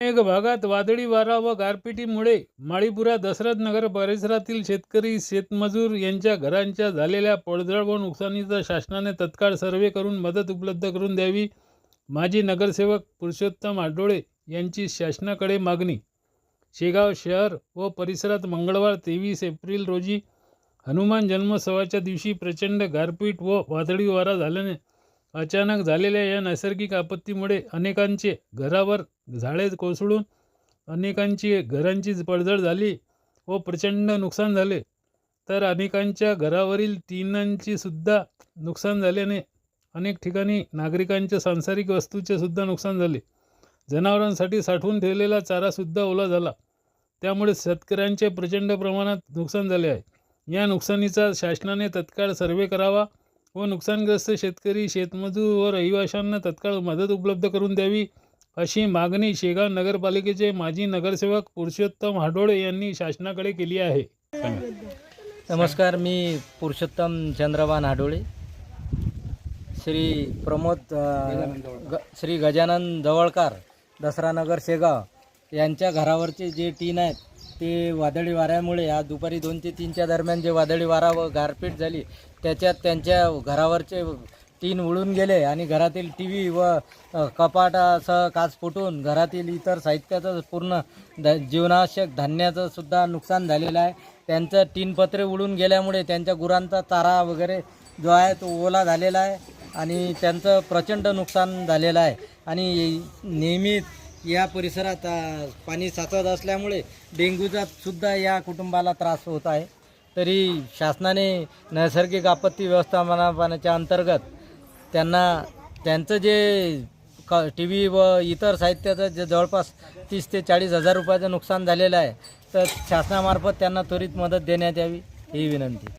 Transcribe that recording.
अनेक भागात वादळी वारा व गारपिटीमुळे माळीपुरा दशरथ नगर परिसरातील शेतकरी शेतमजूर यांच्या घरांच्या झालेल्या पडझड व नुकसानीचा शासनाने तत्काळ सर्वे करून मदत उपलब्ध करून द्यावी. माजी नगरसेवक पुरुषोत्तम आडोळे यांची शासनाकडे मागणी. शेगाव शहर व परिसरात मंगळवार तेवीस एप्रिल रोजी हनुमान जन्मोत्सवाच्या दिवशी प्रचंड गारपीट व वादळी वारा झाल्याने अचानक झालेल्या या नैसर्गिक आपत्तीमुळे अनेकांचे घरावर झाडे कोसळून अनेकांची घरांची पडझड झाली व प्रचंड नुकसान झाले. तर अनेकांच्या घरावरील टिनांची सुद्धा नुकसान झाल्याने अनेक ठिकाणी नागरिकांच्या सांसारिक वस्तूचे सुद्धा नुकसान झाले. जनावरांसाठी साठवून ठेवलेला चारासुद्धा ओला झाला. त्यामुळे शेतकऱ्यांचे प्रचंड प्रमाणात नुकसान झाले आहे. या नुकसानीचा शासनाने तत्काळ सर्वे करावा. व नुकसानग्रस्त शेतकरी शेतमजूर व रहिवाशांना तत्काळ मदत उपलब्ध करून द्यावी अशी मागणी शेगाव नगरपालिकेचे माजी नगरसेवक पुरुषोत्तम हाडोळे यांनी शासनाकडे केली आहे. नमस्कार मी पुरुषोत्तम चंद्रवान हाडोळे श्री प्रमोद ग श्री गजानन जवळकार दसरा नगर शेगाव यांच्या घरावरचे जे टीन आहेत ते वादळी वाऱ्यामुळे आज दुपारी दोन ते तीनच्या दरम्यान जे वादळी वारा व गारपीट झाली त्याच्यात त्यांच्या घरावरचे टीन उडून गेले आणि घरातील टी व्ही व कपाटासह काच फुटून घरातील इतर साहित्याचं पूर्ण ध जीवनावश्यक धान्याचं सुद्धा नुकसान झालेलं आहे. त्यांचं टीनपत्रे उडून गेल्यामुळे त्यांच्या गुरांचा चारा वगैरे जो आहे तो ओला झालेला आहे आणि त्यांचं प्रचंड नुकसान झालेलं आहे. आणि नेहमी या परिसरात अ, पाणी साचत असल्यामुळे डेंग्यूचा सुद्धा या कुटुंबाला त्रास होत आहे. तरी शासनाने नैसर्गिक आपत्ती व्यवस्थापनाच्या अंतर्गत त्यांना त्यांचं जे क टी व्ही व इतर साहित्याचं जे जवळपास तीस ते चाळीस हजार रुपयाचं नुकसान झालेलं आहे तर शासनामार्फत त्यांना त्वरित मदत देण्यात यावी ही विनंती.